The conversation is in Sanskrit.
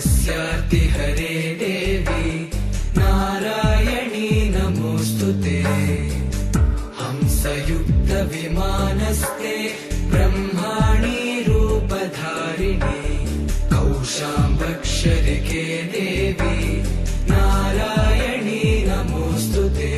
स्याति हरे देवि नारायणी नमोऽस्तु ते। हंसयुक्तविमानस्ते ब्रह्माणि रूपधारिणि कौशाम्बक्षरिके देवि नारायणी नमोऽस्तु ते।